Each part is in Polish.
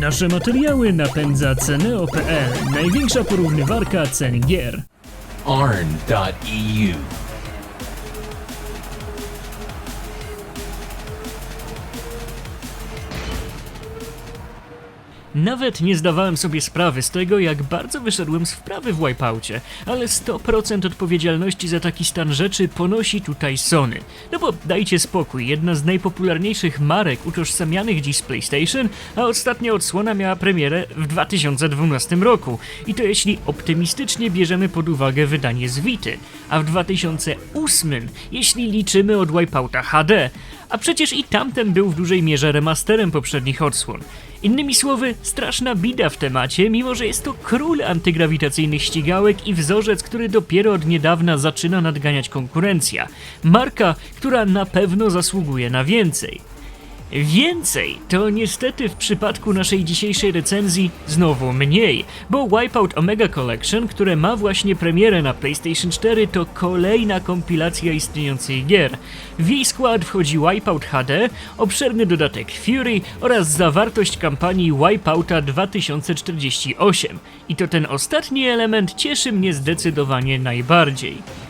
Nasze materiały napędza Ceneo.pl, największa porównywarka cen gier. arn.eu. Nawet nie zdawałem sobie sprawy z tego, jak bardzo wyszedłem z wprawy w Wipeoutie, ale 100% odpowiedzialności za taki stan rzeczy ponosi tutaj Sony. No bo dajcie spokój, jedna z najpopularniejszych marek utożsamianych dziś z PlayStation, a ostatnia odsłona miała premierę w 2012 roku. I to jeśli optymistycznie bierzemy pod uwagę wydanie z Vity, a w 2008, jeśli liczymy od Wipeouta HD, a przecież i tamten był w dużej mierze remasterem poprzednich odsłon. Innymi słowy, straszna bida w temacie, mimo że jest to król antygrawitacyjnych ścigałek i wzorzec, który dopiero od niedawna zaczyna nadganiać konkurencja. Marka, która na pewno zasługuje na więcej. Więcej to niestety w przypadku naszej dzisiejszej recenzji znowu mniej, bo Wipeout Omega Collection, które ma właśnie premierę na PlayStation 4, to kolejna kompilacja istniejących gier. W jej skład wchodzi Wipeout HD, obszerny dodatek Fury oraz zawartość kampanii Wipeouta 2048. I to ten ostatni element cieszy mnie zdecydowanie najbardziej.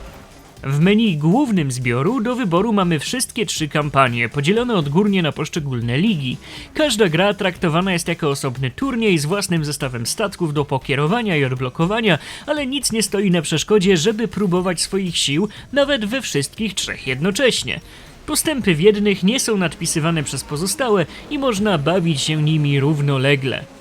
W menu głównym zbioru do wyboru mamy wszystkie trzy kampanie, podzielone odgórnie na poszczególne ligi. Każda gra traktowana jest jako osobny turniej z własnym zestawem statków do pokierowania i odblokowania, ale nic nie stoi na przeszkodzie, żeby próbować swoich sił nawet we wszystkich trzech jednocześnie. Postępy w jednych nie są nadpisywane przez pozostałe i można bawić się nimi równolegle.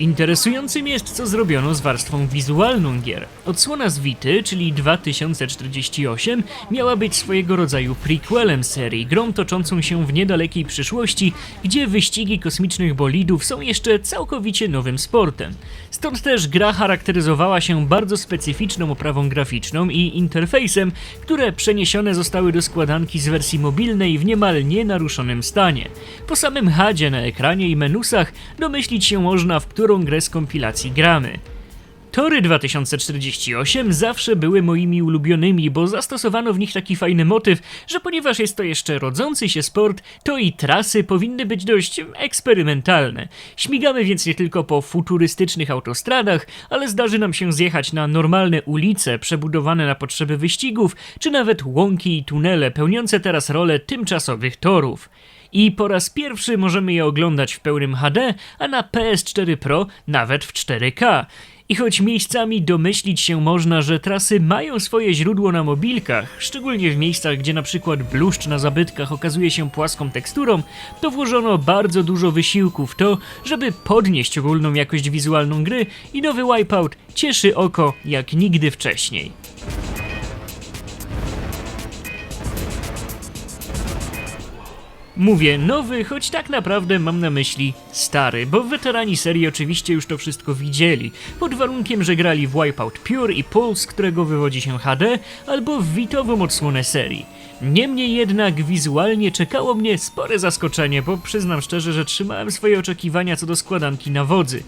Interesującym jest, co zrobiono z warstwą wizualną gier. Odsłona z Vity, czyli 2048, miała być swojego rodzaju prequelem serii, grą toczącą się w niedalekiej przyszłości, gdzie wyścigi kosmicznych bolidów są jeszcze całkowicie nowym sportem. Stąd też gra charakteryzowała się bardzo specyficzną oprawą graficzną i interfejsem, które przeniesione zostały do składanki z wersji mobilnej w niemal nienaruszonym stanie. Po samym hadzie na ekranie i menusach domyślić się można, w którą grę z kompilacji gramy. Tory 2048 zawsze były moimi ulubionymi, bo zastosowano w nich taki fajny motyw, że ponieważ jest to jeszcze rodzący się sport, to i trasy powinny być dość eksperymentalne. Śmigamy więc nie tylko po futurystycznych autostradach, ale zdarzy nam się zjechać na normalne ulice przebudowane na potrzeby wyścigów, czy nawet łąki i tunele pełniące teraz rolę tymczasowych torów. I po raz pierwszy możemy je oglądać w pełnym HD, a na PS4 Pro nawet w 4K. I choć miejscami domyślić się można, że trasy mają swoje źródło na mobilkach, szczególnie w miejscach, gdzie na przykład bluszcz na zabytkach okazuje się płaską teksturą, to włożono bardzo dużo wysiłku w to, żeby podnieść ogólną jakość wizualną gry i nowy Wipeout cieszy oko jak nigdy wcześniej. Mówię nowy, choć tak naprawdę mam na myśli stary, bo weterani serii oczywiście już to wszystko widzieli, pod warunkiem, że grali w Wipeout Pure i Pulse, którego wywodzi się HD, albo w witową odsłonę serii. Niemniej jednak wizualnie czekało mnie spore zaskoczenie, bo przyznam szczerze, że trzymałem swoje oczekiwania co do składanki na wodzy.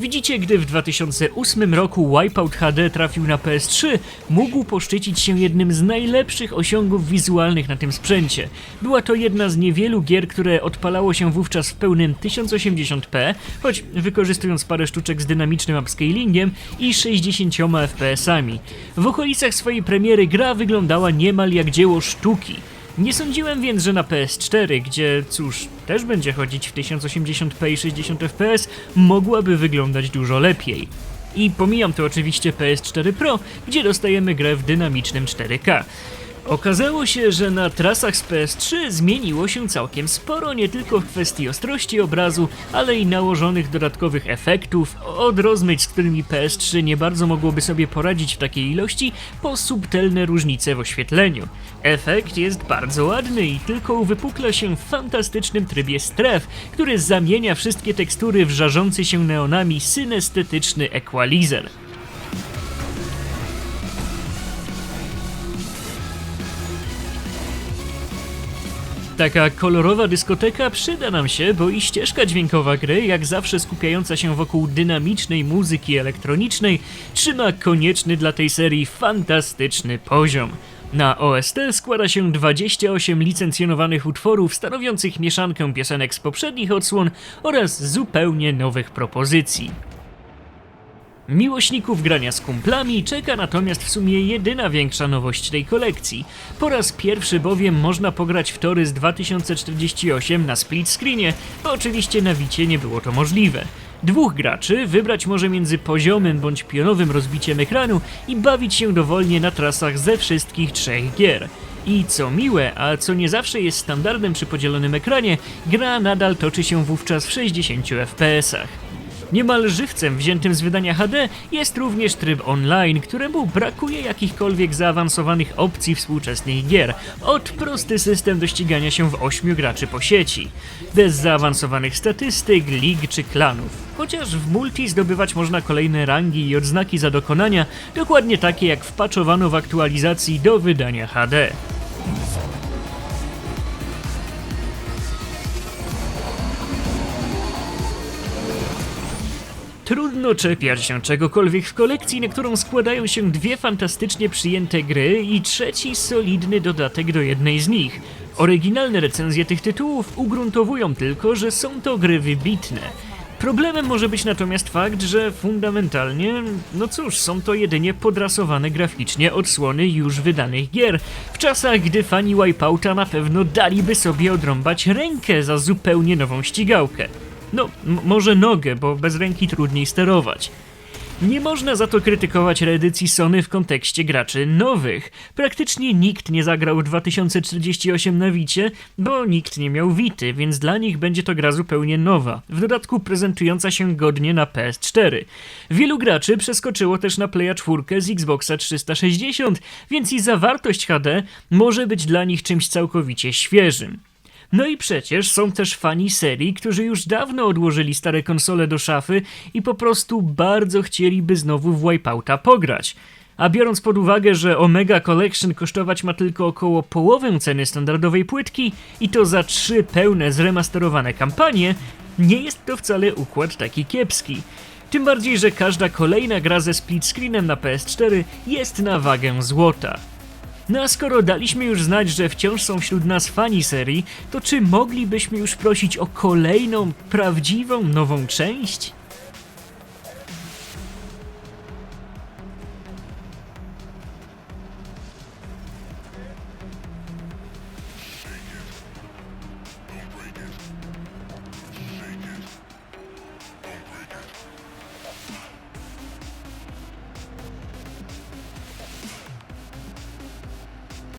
Widzicie, gdy w 2008 roku Wipeout HD trafił na PS3, mógł poszczycić się jednym z najlepszych osiągów wizualnych na tym sprzęcie. Była to jedna z niewielu gier, które odpalało się wówczas w pełnym 1080p, choć wykorzystując parę sztuczek z dynamicznym upscalingiem i 60 fps-ami. W okolicach swojej premiery gra wyglądała niemal jak dzieło sztuki. Nie sądziłem więc, że na PS4, gdzie cóż, też będzie chodzić w 1080p i 60 fps, mogłaby wyglądać dużo lepiej. I pomijam tu oczywiście PS4 Pro, gdzie dostajemy grę w dynamicznym 4K. Okazało się, że na trasach z PS3 zmieniło się całkiem sporo, nie tylko w kwestii ostrości obrazu, ale i nałożonych dodatkowych efektów, od rozmyć, z którymi PS3 nie bardzo mogłoby sobie poradzić w takiej ilości, po subtelne różnice w oświetleniu. Efekt jest bardzo ładny i tylko uwypukla się w fantastycznym trybie stref, który zamienia wszystkie tekstury w żarzący się neonami synestetyczny equalizer. Taka kolorowa dyskoteka przyda nam się, bo i ścieżka dźwiękowa gry, jak zawsze skupiająca się wokół dynamicznej muzyki elektronicznej, trzyma konieczny dla tej serii fantastyczny poziom. Na OST składa się 28 licencjonowanych utworów stanowiących mieszankę piosenek z poprzednich odsłon oraz zupełnie nowych propozycji. Miłośników grania z kumplami czeka natomiast w sumie jedyna większa nowość tej kolekcji. Po raz pierwszy bowiem można pograć w tory z 2048 na split screenie, bo oczywiście na Wicie nie było to możliwe. Dwóch graczy wybrać może między poziomym bądź pionowym rozbiciem ekranu i bawić się dowolnie na trasach ze wszystkich trzech gier. I co miłe, a co nie zawsze jest standardem przy podzielonym ekranie, gra nadal toczy się wówczas w 60 fps-ach. Niemal żywcem wziętym z wydania HD jest również tryb online, któremu brakuje jakichkolwiek zaawansowanych opcji współczesnych gier, od prosty system do ścigania się w 8 graczy po sieci, bez zaawansowanych statystyk, lig czy klanów. Chociaż w multi zdobywać można kolejne rangi i odznaki za dokonania, dokładnie takie jak wpaczowano w aktualizacji do wydania HD. Trudno czepiać się czegokolwiek w kolekcji, na którą składają się dwie fantastycznie przyjęte gry i trzeci solidny dodatek do jednej z nich. Oryginalne recenzje tych tytułów ugruntowują tylko, że są to gry wybitne. Problemem może być natomiast fakt, że fundamentalnie, no cóż, są to jedynie podrasowane graficznie odsłony już wydanych gier, w czasach gdy fani Wipeouta na pewno daliby sobie odrąbać rękę za zupełnie nową ścigałkę. No, może nogę, bo bez ręki trudniej sterować. Nie można za to krytykować reedycji Sony w kontekście graczy nowych. Praktycznie nikt nie zagrał w 2048 na Wicie, bo nikt nie miał Wity, więc dla nich będzie to gra zupełnie nowa, w dodatku prezentująca się godnie na PS4. Wielu graczy przeskoczyło też na Playa 4 z Xboxa 360, więc i zawartość HD może być dla nich czymś całkowicie świeżym. No i przecież są też fani serii, którzy już dawno odłożyli stare konsole do szafy i po prostu bardzo chcieliby znowu w Wipeouta pograć. A biorąc pod uwagę, że Omega Collection kosztować ma tylko około połowę ceny standardowej płytki i to za trzy pełne zremasterowane kampanie, nie jest to wcale układ taki kiepski. Tym bardziej, że każda kolejna gra ze split screenem na PS4 jest na wagę złota. No a skoro daliśmy już znać, że wciąż są wśród nas fani serii, to czy moglibyśmy już prosić o kolejną, prawdziwą, nową część?